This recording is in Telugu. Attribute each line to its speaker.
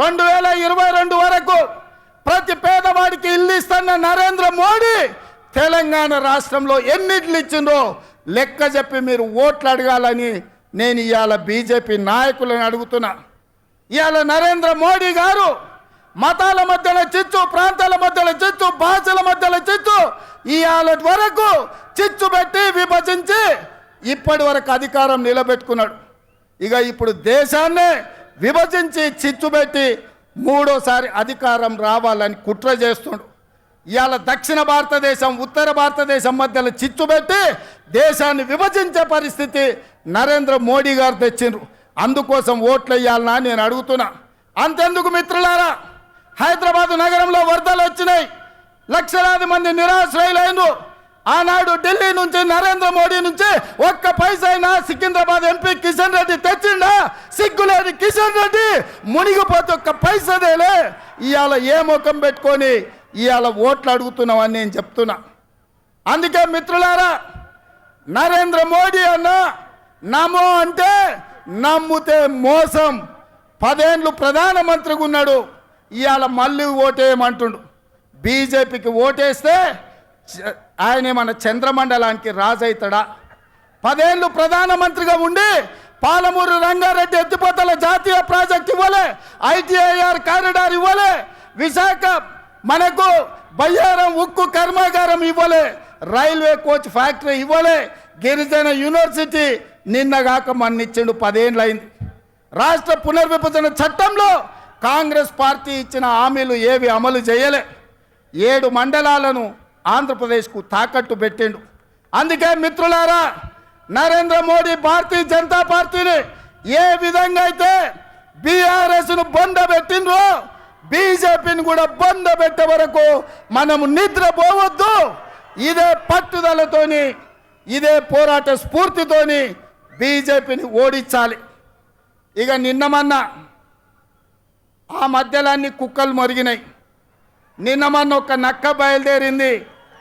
Speaker 1: రెండు వేల ఇరవై రెండు వరకు ప్రతి పేదవాడికి ఇల్లు ఇస్తున్న నరేంద్ర మోడీ తెలంగాణ రాష్ట్రంలో ఎన్నిట్లు ఇచ్చిందో లెక్క చెప్పి మీరు ఓట్లు అడగాలని నేను ఇవాళ బీజేపీ నాయకులను అడుగుతున్నా. ఇవాళ నరేంద్ర మోడీ గారు మతాల మధ్యలో చిచ్చు ప్రాంతాల మధ్యలో చిచ్చు భాషల మధ్యలో చిచ్చు ఇవాళ వరకు చిచ్చు పెట్టి విభజించి ఇప్పటి వరకు అధికారం నిలబెట్టుకున్నాడు. ఇక ఇప్పుడు దేశాన్నే విభజించి చిచ్చు పెట్టి మూడోసారి అధికారం రావాలని కుట్ర చేస్తుండు. ఇవాళ దక్షిణ భారతదేశం ఉత్తర భారతదేశం మధ్యలో చిచ్చు పెట్టి దేశాన్ని విభజించే పరిస్థితి నరేంద్ర మోడీ గారు తెచ్చిండ్రు. అందుకోసం ఓట్లు వేయాలనా నేను అడుగుతున్నా. అంతెందుకు మిత్రులారా? హైదరాబాద్ నగరంలో వరదలు వచ్చినాయి. లక్షలాది మంది నిరాశ్రయులైనరు ఆనాడు ఢిల్లీ నుంచి నరేంద్ర మోడీ నుంచి ఒక్క పైసైనా సికింద్రాబాద్ ఎంపీ కిషన్ రెడ్డి తెచ్చిండా? సిగ్గులేని కిషన్ రెడ్డి మునిగిపోతే ఒక్క పైసదేలే ఇవాళ ఏ ముఖం పెట్టుకొని ఇవాళ ఓట్లు అడుగుతున్నామని నేను చెప్తున్నా. అందుకే మిత్రులారా నరేంద్ర మోడీ అన్న నమో అంటే నమ్ముతే మోసం. పదేండ్లు ప్రధానమంత్రిగా ఉన్నాడు. ఇవాళ మళ్ళీ ఓటేయమంటుండు. బీజేపీకి ఓటేస్తే ఆయన మన చంద్రమండలానికి రాజవుతాడా పదేళ్ళు ప్రధానమంత్రిగా ఉండి పాలమూరు రంగారెడ్డి ఎత్తిపోతల జాతీయ ప్రాజెక్ట్ ఇవ్వలే ఐటీఐఆర్ కారిడార్ ఇవ్వలే విశాఖ మనకు బయ్యారం ఉక్కు కర్మాగారం ఇవ్వలే రైల్వే కోచ్ ఫ్యాక్టరీ ఇవ్వలే గిరిజన యూనివర్సిటీ నిన్నగాక మన్నిచ్చిండు పదేండ్లైంది. రాష్ట్ర పునర్విభజన చట్టంలో కాంగ్రెస్ పార్టీ ఇచ్చిన హామీలు ఏవి అమలు చేయలే. ఏడు మండలాలను ఆంధ్రప్రదేశ్కు తాకట్టు పెట్టిండు. అందుకే మిత్రులారా నరేంద్ర మోడీ భారతీయ జనతా పార్టీని ఏ విధంగా అయితే బీఆర్ఎస్ను బొండ పెట్టిండ్రో బీజేపీని కూడా బొంద పెట్టే వరకు మనము నిద్రపోవద్దు. ఇదే పట్టుదలతోని ఇదే పోరాట స్ఫూర్తితోని బీజేపీని ఓడించాలి. ఇక నిన్నమన్నా ఆ మధ్యలో అన్ని కుక్కలు మొరిగినాయి. నిన్నమన్న ఒక నక్క బయలుదేరింది.